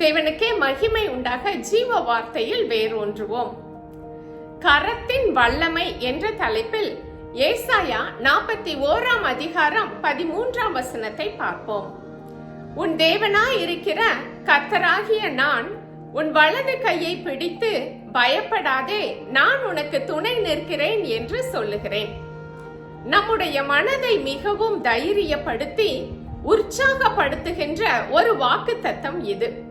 தேவனுக்கே மகிமை உண்டாக ஜீவ வார்த்தையில் வேரூன்றுவோம். கரத்தின் வல்லமை என்ற தலைப்பில் ஏசாயா நாற்பத்தி ஓராம் அதிகாரம் பதிமூன்றாம் வசனத்தை பார்ப்போம். உன் தேவனாய் இருக்கிற கர்த்தராகிய நான் உன் வலது கையை பிடித்து பயப்படாதே நான் உனக்கு துணை நிற்கிறேன் என்று சொல்லுகிறேன். நம்முடைய மனதை மிகவும் தைரியப்படுத்தி உற்சாகப்படுத்துகின்ற ஒரு வாக்கு தத்தம் இது.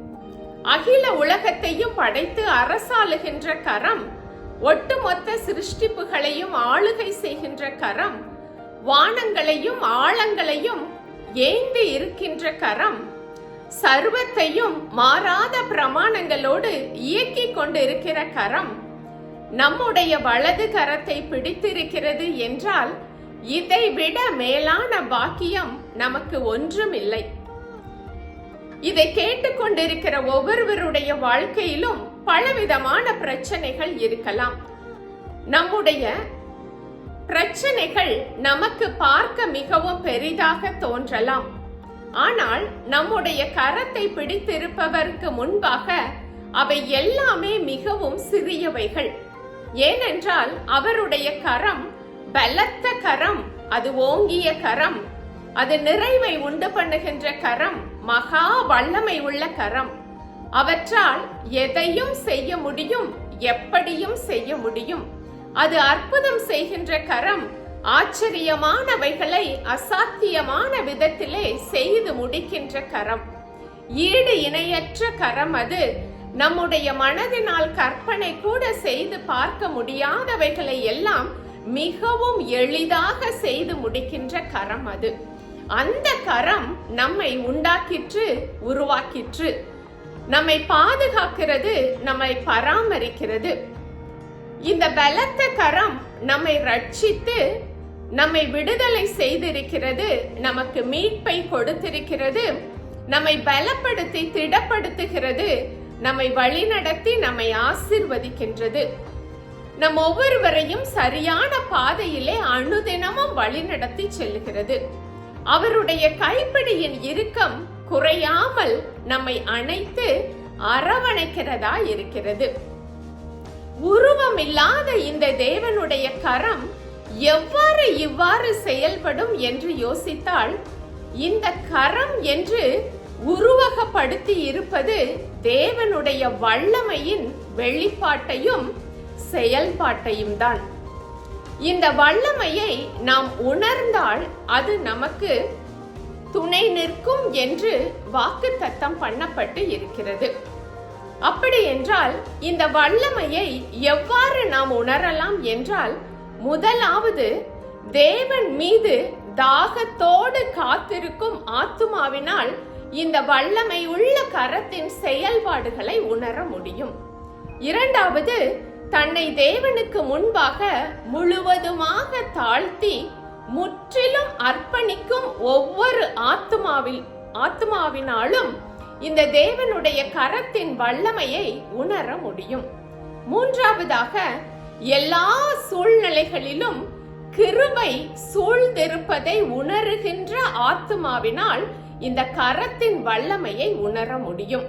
அகில உலகத்தையும் படைத்து அரசாளுகின்ற கரம் ஒட்டுமொத்த சிருஷ்டிப்புகளையும் ஆளுகை செய்கின்ற கரம் வானங்களையும் ஆழங்களையும் ஏந்தி இருக்கின்ற கரம் சர்வத்தையும் மாறாத பிரமாணங்களோடு இயக்கி கொண்டிருக்கிற கரம் நம்முடைய வலது கரத்தை பிடித்திருக்கிறது என்றால் இதை விட மேலான பாக்கியம் நமக்கு ஒன்றுமில்லை. இதை கேட்டுக்கொண்டிருக்கிற ஒவ்வொருவருடைய வாழ்க்கையிலும் பலவிதமான பிரச்சனைகள் இருக்கலாம். நம்முடைய பிரச்சனைகள் நமக்கு பார்க்க மிகவும் பெரிதாக தோன்றலாம். ஆனால் நம்முடைய கரத்தை பிடித்திருப்பவருக்கு முன்பாக அவை எல்லாமே மிகவும் சிறியவைகள். ஏனென்றால் அவருடைய கரம் பலத்த கரம் அது ஓங்கிய கரம் அது நிறைவை உண்டு பண்ணுகின்ற கரம் மகா வல்லமை உள்ள கரம். அவற்றால் எதையும் செய்ய முடியும் எப்படியும் செய்ய முடியும். அது அற்புதம் செய்கின்ற கரம் ஆச்சரியமானவைகளை அசாத்தியமான விதத்திலே செய்து முடிக்கின்ற கரம். ஈடு இணையற்ற கரம் அது. நம்முடைய மனதினால் கற்பனை கூட செய்து பார்க்க முடியாதவைகளை எல்லாம் மிகவும் எளிதாக செய்து முடிக்கின்ற கரம் அது. அந்த கரம் நம்மை உண்டாக்கிற்று உருவாக்கிற்று. நம்மை பாதுகாக்கிறது நம்மை பராமரிக்கிறது. இந்த பலத்த கரம் நம்மை ரட்சித்து நம்மை விடுதலை செய்திருக்கிறது நமக்கு மீட்பை கொடுத்திருக்கிறது. நம்மை பலப்படுத்தி திடப்படுத்துகிறது. நம்மை வழிநடத்தி நம்மை ஆசிர்வதிக்கின்றது. நம் ஒவ்வொருவரையும் சரியான பாதையிலே அனுதினமும் வழிநடத்தி செல்கிறது. அவருடைய கைப்பிடியின் இறுக்கம் குறையாமல் நம்மை அணைத்து அரவணைக்கிறதா இருக்கிறது. உருவமில்லாத இந்த தேவனுடைய கரம் எவ்வாறு இவ்வாறு செயல்படும் என்று யோசித்தால் இந்த கரம் என்று உருவகப்படுத்தி இருப்பது தேவனுடைய வல்லமையின் வெளிப்பாட்டையும் செயல்பாட்டையும் தான். இந்த வல்லமையை நாம் உணர்ந்தால் அது நமக்கு துணை நிற்கும் என்று வாக்கு தத்தம் பண்ணப்பட்டு இருக்கிறது. அப்படி என்றால் இந்த வல்லமையை எவ்வாறு நாம் உணரலாம் என்றால் முதலாவது தேவன் மீது தாகத்தோடு காத்திருக்கும் ஆத்துமாவினால் இந்த வல்லமை உள்ள கரத்தின் செயல்பாடுகளை உணர முடியும். இரண்டாவது தன்னை தேவனுக்கு முன்பாக முழுவதுமாக தாழ்த்தி முற்றிலும் அர்ப்பணிக்கும் ஒவ்வொரு ஆத்மாவில் ஆத்துமாவினாலும் இந்த தேவனுடைய கரத்தின் வல்லமையை உணர முடியும். மூன்றாவதாக எல்லா சூழ்நிலைகளிலும் கிருபை சூழ்ந்திருப்பதை உணருகின்ற ஆத்துமாவினால் இந்த கரத்தின் வல்லமையை உணர முடியும்.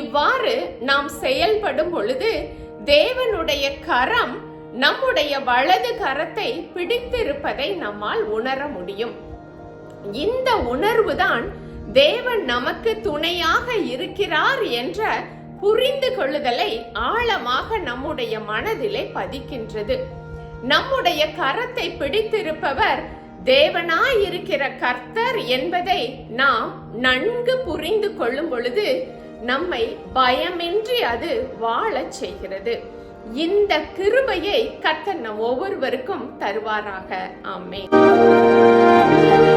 இவ்வாறு நாம் செயல்படும் பொழுது தேவனுடைய கரம் நம்முடைய வலது கரத்தை பிடித்திருப்பதை நம்மால் உணர முடியும். இந்த உணர்வுதான் தேவன் நமக்கு துணையாக இருக்கிறார் என்ற புரிந்து கொள்ளுதலை ஆழமாக நம்முடைய மனதிலே பதிக்கின்றது. நம்முடைய கரத்தை பிடித்திருப்பவர் தேவனாயிருக்கிற கர்த்தர் என்பதை நாம் நன்கு புரிந்து கொள்ளும் பொழுது நம்மை பயமின்றி அது வாழச் செய்கிறது. இந்த கிருபையை கர்த்தர் ஒவ்வொருவருக்கும் தருவாராக. ஆமென்.